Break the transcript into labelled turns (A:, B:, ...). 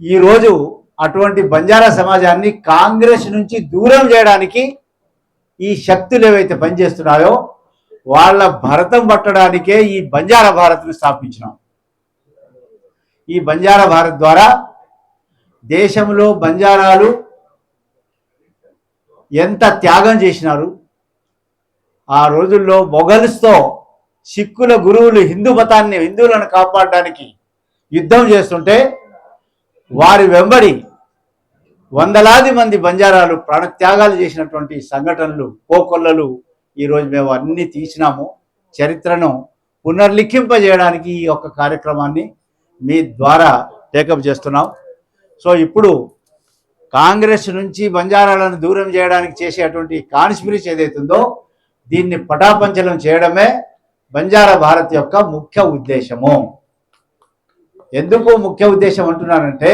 A: ఈరోజు అటువంటి బంజారా సమాజాన్ని కాంగ్రెస్ నుంచి దూరం చేయడానికి ఈ శక్తులు ఏవైతే పనిచేస్తున్నాయో వాళ్ళ భరతం పట్టడానికే ఈ బంజారా భారత్ను స్థాపించినాం. ఈ బంజారా భారత్ ద్వారా దేశంలో బంజారాలు ఎంత త్యాగం చేసినారు ఆ రోజుల్లో మొఘల్స్తో సిక్కుల గురువులు హిందూ మతాన్ని హిందువులను కాపాడడానికి యుద్ధం చేస్తుంటే వారి వెంబడి వందలాది మంది బంజారాలు ప్రాణత్యాగాలు చేసినటువంటి సంఘటనలు పోకొల్లలు ఈరోజు మేము అన్ని తీసినాము. చరిత్రను పునర్లిఖింపజేయడానికి ఈ యొక్క కార్యక్రమాన్ని మీ ద్వారా టేకప్ చేస్తున్నాం. సో ఇప్పుడు కాంగ్రెస్ నుంచి బంజారాలను దూరం చేయడానికి చేసేటువంటి కాన్స్పిరసీ ఏదైతుందో దీన్ని పటాపంచలం చేయడమే బంజారా భారత్ యొక్క ముఖ్య ఉద్దేశము. ఎందుకు ముఖ్య ఉద్దేశం అంటున్నానంటే